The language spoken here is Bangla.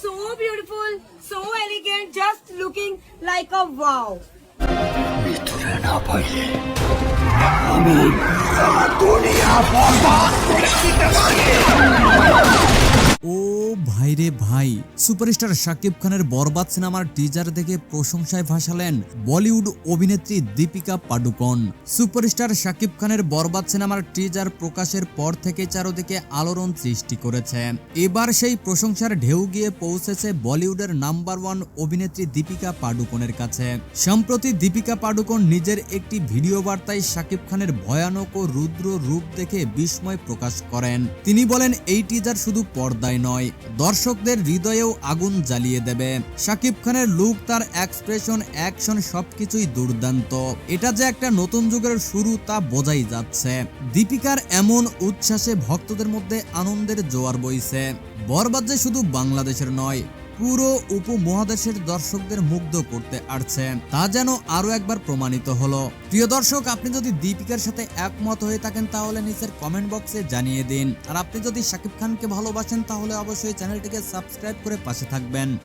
so beautiful, so elegant, just looking like a wow. মৃত্যুরে না পাইলে আমি দুনিয়া বরবাদ করে দিতে পারি ও ভাই। রে ভাই সুপারস্টার শাকিব খানের বরবাদ সিনেমার টিজার দেখে প্রশংসায় ভাসালেন বলিউড অভিনেত্রী দীপিকা পাডুকোন। সুপারস্টার শাকিব খানের বরবাদ সিনেমার টিজার প্রকাশের পর থেকে চারোদিকে আলোড়ন সৃষ্টি করেছে। এবার সেই প্রশংসার ঢেউ গিয়ে পৌঁছেছে বলিউডের নাম্বার ওয়ান অভিনেত্রী দীপিকা পাডুকোনের কাছে। সম্প্রতি দীপিকা পাডুকোন নিজের একটি ভিডিও বার্তায় শাকিব খানের ভয়ানক ও রুদ্র রূপ দেখে বিস্ময় প্রকাশ করেন। তিনি বলেন, এই টিজার শুধু পর্দায় নয় দর্শকদের হৃদয়েও আগুন জ্বালিয়ে দেবে। শাকিব খানের লুক, তার এক্সপ্রেশন অ্যাকশন সবকিছুই দুর্দান্ত। এটা যে একটা নতুন যুগের শুরু তা বোঝাই যাচ্ছে। দীপিকার এমন উচ্ছ্বাসে ভক্তদের মধ্যে আনন্দের জোয়ার বইছে। বরবাদ যে শুধু বাংলাদেশের নয় পুরো উপমহাদেশের দর্শকদের মুগ্ধ করতে আসছেন তা যেন আরও একবার প্রমাণিত হলো। প্রিয় দর্শক, আপনি যদি দীপিকার সাথে একমত হয়ে থাকেন, তাহলে নিচের কমেন্ট বক্সে জানিয়ে দিন। আর আপনি যদি শাকিব খানকে ভালোবাসেন, তাহলে অবশ্যই চ্যানেলটিকে সাবস্ক্রাইব করে পাশে থাকবেন।